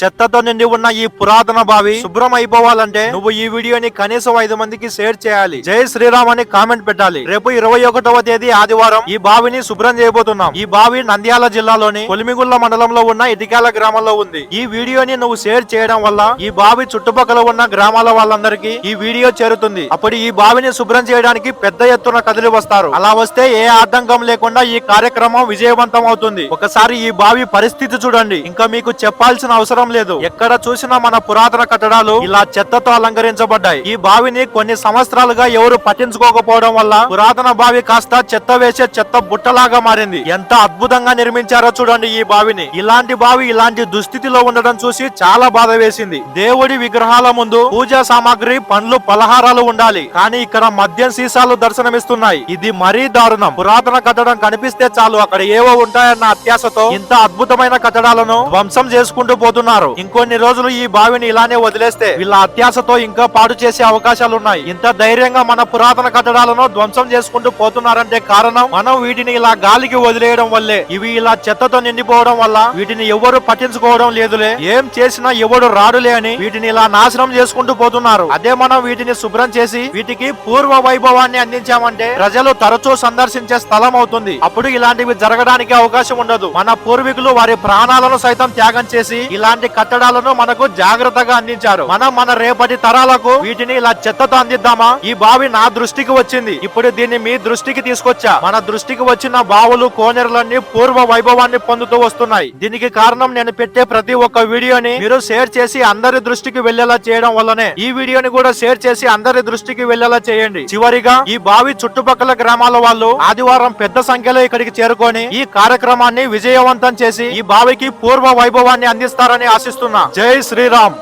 చెత్తతో నిండి ఉన్న ఈ పురాతన బావి శుభ్రం అయిపోవాలంటే నువ్వు ఈ వీడియోని కనీసం ఐదు మందికి షేర్ చేయాలి. జై శ్రీరామ్ అని కామెంట్ పెట్టాలి. రేపు ఇరవై ఒకటవ తేదీ ఆదివారం ఈ బావిని శుభ్రం చేయబోతున్నాం. ఈ బావి నంద్యాల జిల్లాలోని కొలిమిగుళ్ళ మండలంలో ఉన్న ఇటికాల గ్రామంలో ఉంది. ఈ వీడియోని నువ్వు షేర్ చేయడం వల్ల ఈ బావి చుట్టుపక్కల ఉన్న గ్రామాల వాళ్ళందరికీ ఈ వీడియో చేరుతుంది. అప్పుడు ఈ బావిని శుభ్రం చేయడానికి పెద్ద ఎత్తున కదిలి వస్తారు. అలా వస్తే ఏ ఆటంకం లేకుండా ఈ కార్యక్రమం విజయవంతం అవుతుంది. ఒకసారి ఈ బావి పరిస్థితి చూడండి. ఇంకా మీకు చెప్పాల్సిన అవసరం లేదు. ఎక్కడ చూసినా మన పురాతన కట్టడాలు ఇలా చెత్తతో అలంకరించబడ్డాయి. ఈ బావిని కొన్ని సంవత్సరాలుగా ఎవరు పట్టించుకోకపోవడం వల్ల పురాతన బావి కాస్త చెత్త వేసే చెత్త బుట్టలాగా మారింది. ఎంత అద్భుతంగా నిర్మించారో చూడండి ఈ బావిని. ఇలాంటి బావి ఇలాంటి దుస్థితిలో ఉండడం చూసి చాలా బాధ వేసింది. దేవుడి విగ్రహాల ముందు పూజా సామాగ్రి పండ్లు పలహారాలు ఉండాలి. కానీ ఇక్కడ మద్యం సీసాలు దర్శనమిస్తున్నాయి. ఇది మరీ దారుణం. పురాతన కట్టడం కనిపిస్తే చాలు. అక్కడ ఏవో ఉంటాయన్న అత్యాశతో ఇంత అద్భుతమైన కట్టడాలను ధ్వంసం చేసుకుంటూ పోతున్నారు. ఇంకొన్ని రోజులు ఈ బావిని ఇలానే వదిలేస్తే వీళ్ళ అత్యాశతో ఇంకా పాడు చేసే అవకాశాలు ఉన్నాయి ఇంత ధైర్యంగా మన పురాతన కట్టడాలను ధ్వంసం చేసుకుంటూ పోతున్నారంటే కారణం మనం వీటిని ఇలా గాలికి వదిలేయడం వల్లే. ఇవి ఇలా చెత్తతో నిండిపోవడం వల్ల వీటిని ఎవరు పట్టించుకోవడం లేదులే. ఏం చేసినా ఎవడు రాడులే అని వీటిని ఇలా నాశనం చేసుకుంటూ పోతున్నారు. అదే మనం వీటిని శుభ్రం చేసి వీటికి పూర్వ వైభవాన్ని అందించామంటే ప్రజలు తరచూ సందర్శించే స్థలం అవుతుంది. అప్పుడు ఇలాంటివి జరగడానికి అవకాశం ఉండదు. మన పూర్వీకులు వారి ప్రాణాలను సైతం త్యాగం చేసి ఇలాంటి ఇలాంటి కట్టడాలను మనకు జాగ్రత్తగా అందించారు. మనం మన రేపటి తరాలకు వీటిని ఇలా చెత్తతో అందిద్దామా? ఈ బావి నా దృష్టికి వచ్చింది. ఇప్పుడు దీన్ని మీ దృష్టికి తీసుకొచ్చా? మన దృష్టికి వచ్చిన బావులు కోనేరులన్నీ పూర్వ వైభవాన్ని పొందుతూ వస్తున్నాయి. దీనికి కారణం నేను పెట్టే ప్రతి ఒక్క వీడియోని మీరు షేర్ చేసి అందరి దృష్టికి వెళ్ళేలా చేయడం వల్లనే. ఈ వీడియోని కూడా షేర్ చేసి అందరి దృష్టికి వెళ్ళేలా చేయండి. చివరిగా ఈ బావి చుట్టుపక్కల గ్రామాల వాళ్ళు ఆదివారం పెద్ద సంఖ్యలో ఇక్కడికి చేరుకొని ఈ కార్యక్రమాన్ని విజయవంతం చేసి ఈ బావికి పూర్వ వైభవాన్ని అందిస్తారని ఆశిస్తున్నా. జై శ్రీరామ్.